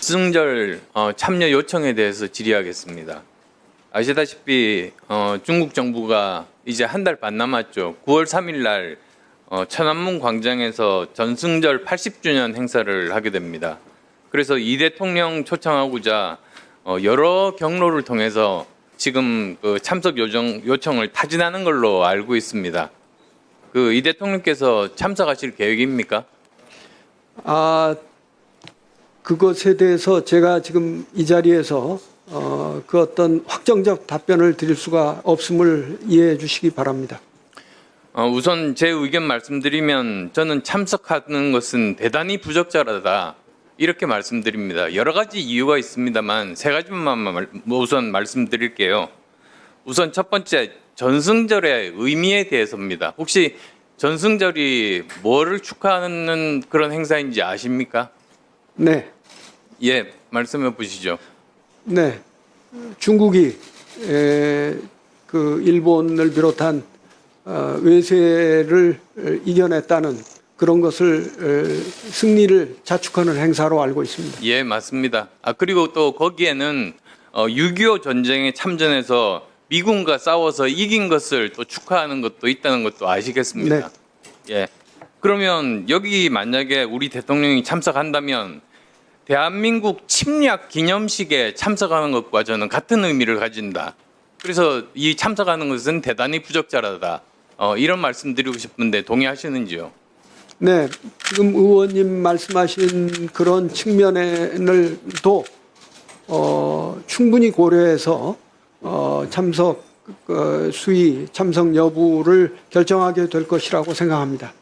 승절 어, 참여 요청에 대해서 질의하겠습니다. 아시다시피 어, 중국 정부가 이제 한 달 반 남았죠. 9월 3일 날 어, 천안문 광장에서 전승절 80주년 행사를 하게 됩니다. 그래서 이 대통령 초청하고자 어, 여러 경로를 통해서 지금 그 참석 요청, 요청을 타진하는 걸로 알고 있습니다. 그 이 대통령께서 참석하실 계획입니까? 아, 그것에 대해서 제가 지금 이 자리에서 어, 그 어떤 확정적 답변을 드릴 수가 없음을 이해해 주시기 바랍니다. 어, 우선 제 의견 말씀드리면 저는 참석하는 것은 대단히 부적절하다 이렇게 말씀드립니다. 여러 가지 이유가 있습니다만 세 가지만 말- 우선 말씀드릴게요. 우선 첫 번째 전승절의 의미에 대해서입니다. 혹시 전승절이 뭐를 축하하는 그런 행사인지 아십니까? 네, 예, 말씀해 보시죠. 네. 중국이 에, 그 일본을 비롯한 어, 외세를 이겨냈다는 그런 것을 에, 승리를 자축하는 행사로 알고 있습니다. 예, 맞습니다. 아 그리고 또 거기에는 어, 6.25 전쟁에 참전해서 미군과 싸워서 이긴 것을 또 축하하는 것도 있다는 것도 아시겠습니다. 예. 그러면 여기 만약에 우리 대통령이 참석한다면 대한민국 침략 기념식에 참석하는 것과 저는 같은 의미를 가진다. 그래서 이 참석하는 것은 대단히 부적절하다. 어, 이런 말씀드리고 싶은데 동의하시는지요? 네, 지금 의원님 말씀하신 그런 측면을 또 어, 충분히 고려해서 어, 참석 어, 수위, 참석 여부를 결정하게 될 것이라고 생각합니다.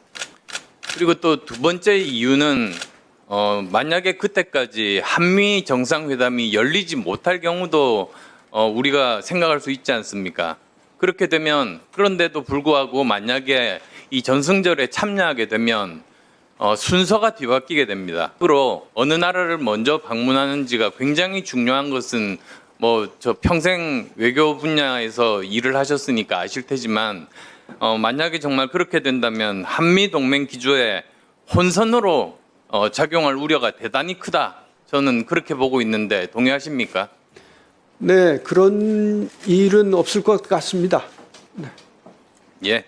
그리고 또 두 번째 이유는 어, 만약에 그때까지 한미 정상회담이 열리지 못할 경우도 어, 우리가 생각할 수 있지 않습니까? 그렇게 되면 그런데도 불구하고 만약에 이 전승절에 참여하게 되면 어, 순서가 뒤바뀌게 됩니다. 앞으로 어느 나라를 먼저 방문하는지가 굉장히 중요한 것은 뭐 저 평생 외교 분야에서 일을 하셨으니까 아실 테지만 어, 만약에 정말 그렇게 된다면 한미 동맹 기조에 혼선으로 어, 작용할 우려가 대단히 크다. 저는 그렇게 보고 있는데 동의하십니까? 네, 그런 일은 없을 것 같습니다. 예.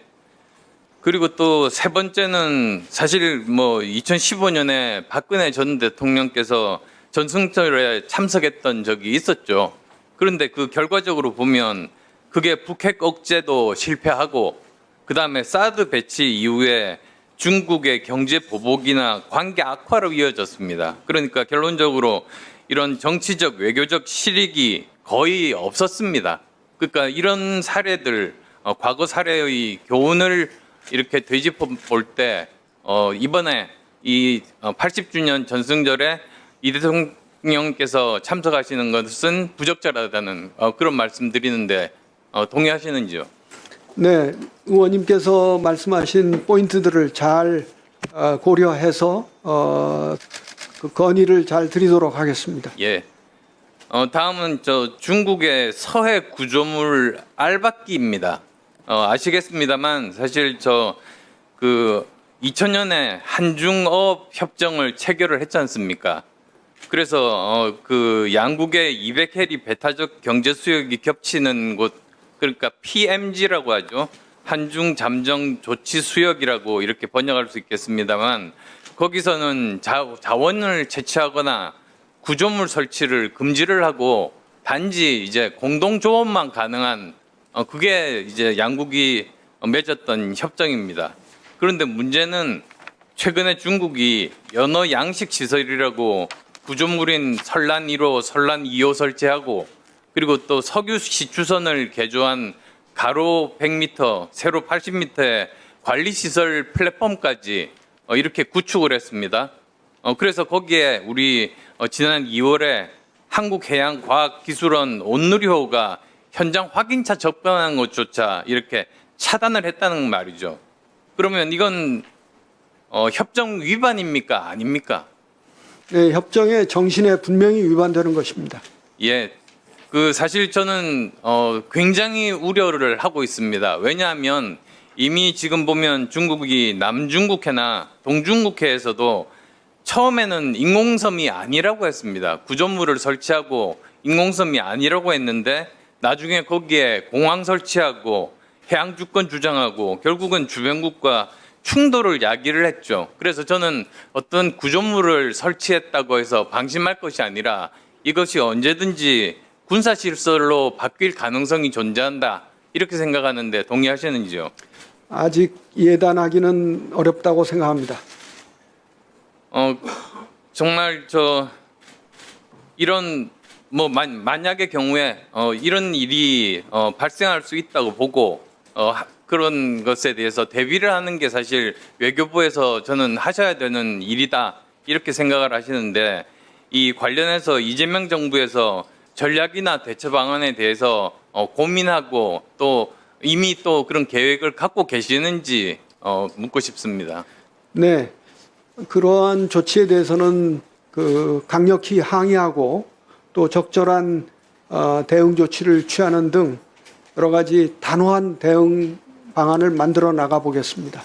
그리고 또 세 번째는 사실 뭐 2015년에 박근혜 전 대통령께서 전승절에 참석했던 적이 있었죠. 그런데 그 결과적으로 보면 그게 북핵 억제도 실패하고 그 다음에 사드 배치 이후에 중국의 경제 보복이나 관계 악화로 이어졌습니다. 그러니까 결론적으로 이런 정치적 외교적 실익이 거의 없었습니다. 그러니까 이런 사례들 어, 과거 사례의 교훈을 이렇게 되짚어 볼때 어, 이번에 이 어, 80주년 전승절에 이 대통령께서 참석하시는 것은 부적절하다는 어, 그런 말씀 드리는데 어, 동의하시는지요? 네, 의원님께서 말씀하신 포인트들을 잘 어, 고려해서 어, 그 건의를 잘 드리도록 하겠습니다. 예. 어, 다음은 저 중국의 서해 구조물 알박기입니다. 어, 아시겠습니다만 사실 저 그 2000년에 한중업 협정을 체결을 했지 않습니까? 그래서 어, 그 양국의 200해리 배타적 경제 수역이 겹치는 곳 그러니까 PMG라고 하죠. 한중 잠정 조치 수역이라고 이렇게 번역할 수 있겠습니다만 거기서는 자, 자원을 채취하거나 구조물 설치를 금지를 하고 단지 이제 공동 조업만 가능한 어, 그게 이제 양국이 맺었던 협정입니다. 그런데 문제는 최근에 중국이 연어 양식 시설이라고 구조물인 설란 1호, 설란 2호 설치하고 그리고 또 석유 시추선을 개조한 가로 100m, 세로 80m의 관리 시설 플랫폼까지 어, 이렇게 구축을 했습니다. 어, 그래서 거기에 우리 어, 지난 2월에 한국해양과학기술원 온누리호가 현장 확인차 접근하는 것조차 이렇게 차단을 했다는 말이죠. 그러면 이건 어, 협정 위반입니까? 아닙니까? 네, 협정의 정신에 분명히 위반되는 것입니다. 예. 그 사실 저는 어 굉장히 우려를 하고 있습니다. 왜냐하면 이미 지금 보면 중국이 남중국해나 동중국해에서도 처음에는 인공섬이 아니라고 했습니다. 구조물을 설치하고 인공섬이 아니라고 했는데 나중에 거기에 공항 설치하고 해양 주권 주장하고 결국은 주변국과 충돌을 야기를 했죠. 그래서 저는 어떤 구조물을 설치했다고 해서 방심할 것이 아니라 이것이 언제든지 군사 시설로 바뀔 가능성이 존재한다. 이렇게 생각하는데 동의하시는지요? 아직 예단하기는 어렵다고 생각합니다. 어 정말 저 이런 뭐 만, 만약의 경우에 어 이런 일이 어 발생할 수 있다고 보고 어 하- 그런 것에 대해서 대비를 하는 게 사실 외교부에서 저는 하셔야 되는 일이다 이렇게 생각을 하시는데 이 관련해서 이재명 정부에서 전략이나 대처 방안에 대해서 어 고민하고 또 이미 또 그런 계획을 갖고 계시는지 어 묻고 싶습니다. 네, 그러한 조치에 대해서는 그 강력히 항의하고 또 적절한 어, 대응 조치를 취하는 등 여러 가지 단호한 대응 방안을 만들어 나가 보겠습니다.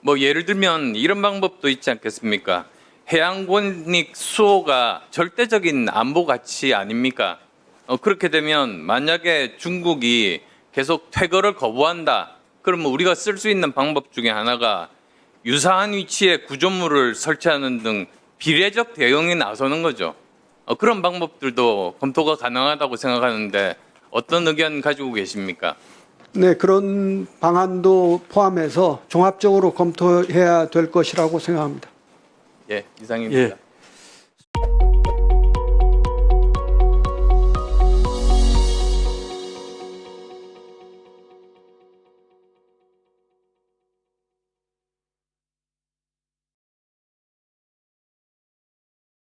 뭐 예를 들면 이런 방법도 있지 않겠습니까? 해양권익 수호가 절대적인 안보 가치 아닙니까? 어, 그렇게 되면 만약에 중국이 계속 퇴거를 거부한다. 그러면 우리가 쓸 수 있는 방법 중에 하나가 유사한 위치에 구조물을 설치하는 등 비례적 대응에 나서는 거죠. 어, 그런 방법들도 검토가 가능하다고 생각하는데 어떤 의견 가지고 계십니까? 네, 그런 방안도 포함해서 종합적으로 검토해야 될 것이라고 생각합니다. 예, 이상입니다. 예.